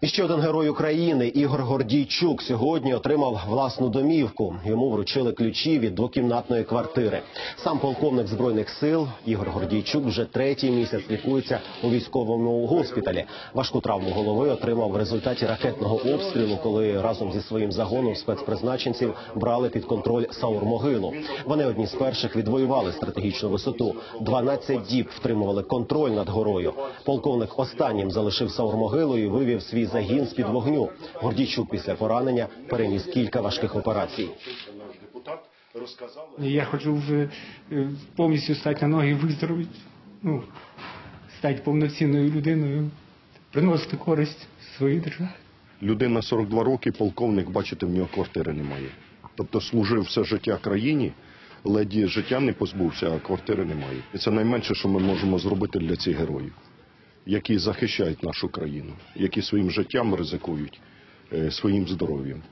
І ще один герой України Ігор Гордійчук сьогодні отримав власну домівку. Йому вручили ключі від двокімнатної квартири. Сам полковник збройних сил Ігор Гордійчук вже третій місяць лікується у військовому госпіталі. Важку травму голови отримав в результаті ракетного обстрілу, коли разом зі своїм загоном спецпризначенців брали під контроль Саур-могилу. Вони одні з перших відвоювали стратегічну висоту. 12 діб втримували контроль над горою. Полковник останнім залишив Саур-могилу і вивів свій загін з під вогню. Гордійчук після поранення переніс кілька важких операцій. Я хочу вже е, повністю стати на ноги виздоровити, ну, стати повноцінною людиною, приносити користь своїй державі. Людина 42 роки, полковник, бачите, в нього квартири немає. Тобто служив все життя країні, леді життя не позбувся, а квартири немає. І це найменше, що ми можемо зробити для цих героїв, які захищають нашу країну, які своїм життям ризикують, е, своїм здоров'ям.